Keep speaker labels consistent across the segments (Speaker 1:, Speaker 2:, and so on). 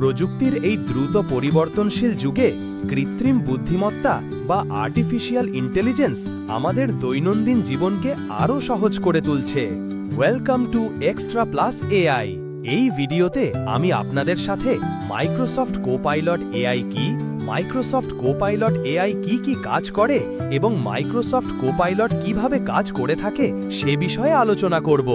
Speaker 1: প্রযুক্তির এই দ্রুত পরিবর্তনশীল যুগে কৃত্রিম বুদ্ধিমত্তা বা আর্টিফিশিয়াল ইন্টেলিজেন্স আমাদের দৈনন্দিন জীবনকে আরও সহজ করে তুলছে। Welcome to extra plus AI এই ভিডিওতে আমি আপনাদের সাথে মাইক্রোসফট কোপাইলট এআই কি মাইক্রোসফট কোপাইলট এআই কি কি কাজ করে এবং মাইক্রোসফট কোপাইলট কীভাবে কাজ করে থাকে সে বিষয়ে আলোচনা করব।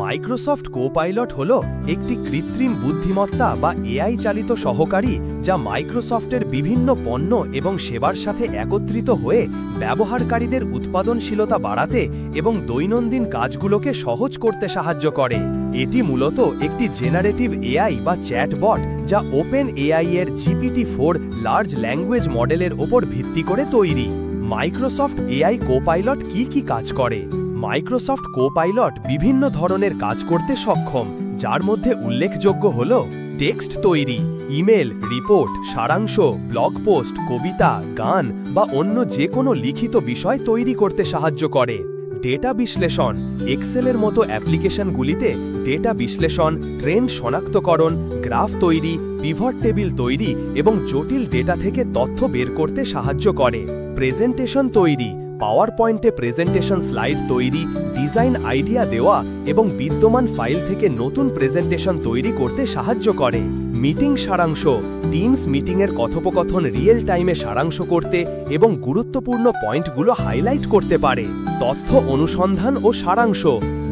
Speaker 1: মাইক্রোসফট কোপাইলট হল একটি কৃত্রিম বুদ্ধিমত্তা বা এআই চালিত সহকারী যা মাইক্রোসফটের বিভিন্ন পণ্য এবং সেবার সাথে একত্রিত হয়ে ব্যবহারকারীদের উৎপাদনশীলতা বাড়াতে এবং দৈনন্দিন কাজগুলোকে সহজ করতে সাহায্য করে। এটি মূলত একটি জেনারেটিভ এআই বা চ্যাটবট যা ওপেন এআই এর জিপিটি ফোর লার্জ ল্যাঙ্গুয়েজ মডেলের ওপর ভিত্তি করে তৈরি। মাইক্রোসফট এআই কোপাইলট কি কি কাজ করে? মাইক্রোসফট কোপাইলট বিভিন্ন ধরনের কাজ করতে সক্ষম, যার মধ্যে উল্লেখযোগ্য হল টেক্সট তৈরি, ইমেল, রিপোর্ট, সারাংশ, ব্লগ পোস্ট, কবিতা, গান বা অন্য যে কোনো লিখিত বিষয় তৈরি করতে সাহায্য করে। ডেটা বিশ্লেষণ, এক্সেলের মতো অ্যাপ্লিকেশনগুলিতে ডেটা বিশ্লেষণ ট্রেন্ড শনাক্তকরণ, গ্রাফ তৈরি, পিভট টেবিল তৈরি এবং জটিল ডেটা থেকে তথ্য বের করতে সাহায্য করে। প্রেজেন্টেশন তৈরি পাওয়ার পয়েন্টে প্রেজেন্টেশন স্লাইড তৈরি, ডিজাইন আইডিয়া দেওয়া এবং বিদ্যমান ফাইল থেকে নতুন প্রেজেন্টেশন তৈরি করতে সাহায্য করে। মিটিং সারাংশ, টিমস মিটিংয়ের কথোপকথন রিয়েল টাইমে সারাংশ করতে এবং গুরুত্বপূর্ণ পয়েন্টগুলো হাইলাইট করতে পারে। তথ্য অনুসন্ধান ও সারাংশ,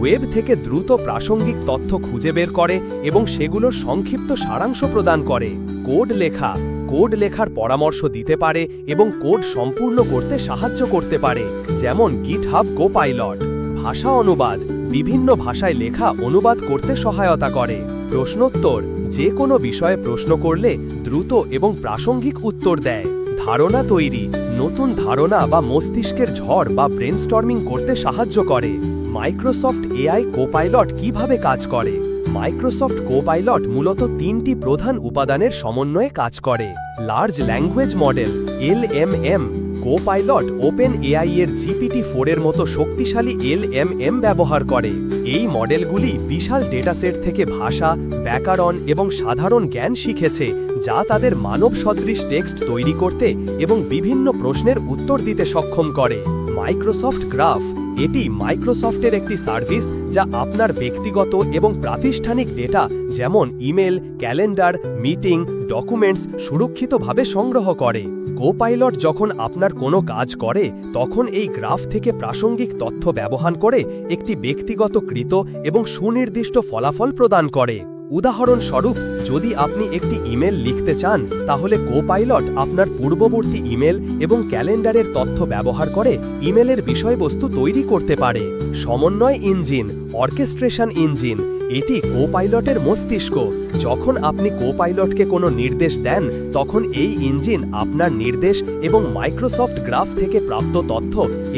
Speaker 1: ওয়েব থেকে দ্রুত প্রাসঙ্গিক তথ্য খুঁজে বের করে এবং সেগুলোর সংক্ষিপ্ত সারাংশ প্রদান করে। কোড লেখা কোড লেখার পরামর্শ দিতে পারে এবং কোড সম্পূর্ণ করতে সাহায্য করতে পারে, যেমন গিট গিটহাব কোপাইলট ভাষা অনুবাদ, বিভিন্ন ভাষায় লেখা অনুবাদ করতে সহায়তা করে। প্রশ্নোত্তর, যে কোনো বিষয়ে প্রশ্ন করলে দ্রুত এবং প্রাসঙ্গিক উত্তর দেয়। ধারণা তৈরি, নতুন ধারণা বা মস্তিষ্কের ঝড় বা ব্রেনস্টর্মিং করতে সাহায্য করে। মাইক্রোসফট এআই কোপাইলট কীভাবে কাজ করে? মাইক্রোসফট কোপাইলট মূলত তিনটি প্রধান উপাদানের সমন্বয়ে কাজ করে। Large language model L M M Copilot OpenAI এর জিপিটি ফোরের মতো শক্তিশালী এল এম এম ব্যবহার করে। এই মডেলগুলি বিশাল ডেটাসেট থেকে ভাষা, ব্যাকরণ এবং সাধারণ জ্ঞান শিখেছে, যা তাদের মানব সদৃশ টেক্সট তৈরি করতে এবং বিভিন্ন প্রশ্নের উত্তর দিতে সক্ষম করে। মাইক্রোসফট গ্রাফ এটি মাইক্রোসফটের একটি সার্ভিস যা আপনার ব্যক্তিগত এবং প্রাতিষ্ঠানিক ডেটা যেমন ইমেল, ক্যালেন্ডার, মিটিং, ডকুমেন্টস সুরক্ষিতভাবে সংগ্রহ করে। কোপাইলট যখন আপনার কোনো কাজ করে, তখন এই গ্রাফ থেকে প্রাসঙ্গিক তথ্য ব্যবহার করে একটি ব্যক্তিগত কৃত এবং সুনির্দিষ্ট ফলাফল প্রদান করে। উদাহরণস্বরূপ, যদি আপনি একটি ইমেল লিখতে চান, তাহলে কোপাইলট আপনার পূর্ববর্তী ইমেল এবং ক্যালেন্ডারের তথ্য ব্যবহার করে ইমেলের বিষয়বস্তু তৈরি করতে পারে। সমন্বয় ইঞ্জিন, অর্কেস্ট্রেশন ইঞ্জিন, এটি কোপাইলটের মস্তিষ্ক। যখন আপনি কোপাইলটকে কোনো নির্দেশ দেন, তখন এই ইঞ্জিন আপনার নির্দেশ এবং মাইক্রোসফট গ্রাফ থেকে প্রাপ্ত তথ্য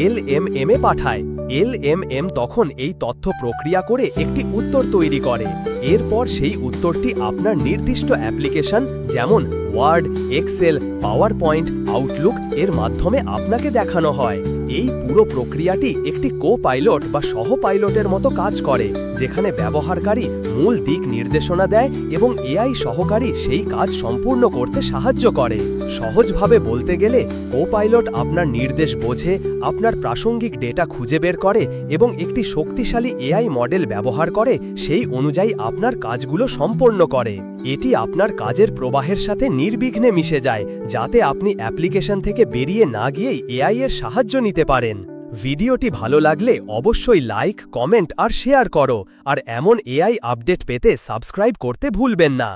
Speaker 1: এল এম পাঠায়। এল তখন এই তথ্য প্রক্রিয়া করে একটি উত্তর তৈরি করে। এরপর সেই উত্তরটি আপনার নির্দিষ্ট অ্যাপ্লিকেশন যেমন Word, Excel PowerPoint Outlook এর মাধ্যমে আপনাকে দেখানো হয়। এই পুরো প্রক্রিয়াটি একটি কো পাইলট বা সহ পাইলটের মতো কাজ করে, যেখানে ব্যবহারকারী মূল দিক নির্দেশনা দেয় এবং এআই সহকারী সেই কাজ সম্পূর্ণ করতে সাহায্য করে। সহজভাবে বলতে গেলে কো পাইলট আপনার নির্দেশ বোঝে, আপনার প্রাসঙ্গিক ডেটা খুঁজে বের করে এবং একটি শক্তিশালী এআই মডেল ব্যবহার করে সেই অনুযায়ী আপনার কাজগুলো সম্পন্ন করে। এটি আপনার কাজের প্রবাহের সাথে নির্বিঘ্নে মিশে যায়, যাতে আপনি অ্যাপ্লিকেশন থেকে বেরিয়ে না গিয়েই এআই এর সাহায্য নিতে পারেন। ভিডিওটি ভালো লাগলে অবশ্যই লাইক, কমেন্ট আর শেয়ার করো, আর এমন এআই আপডেট পেতে সাবস্ক্রাইব করতে ভুলবেন না।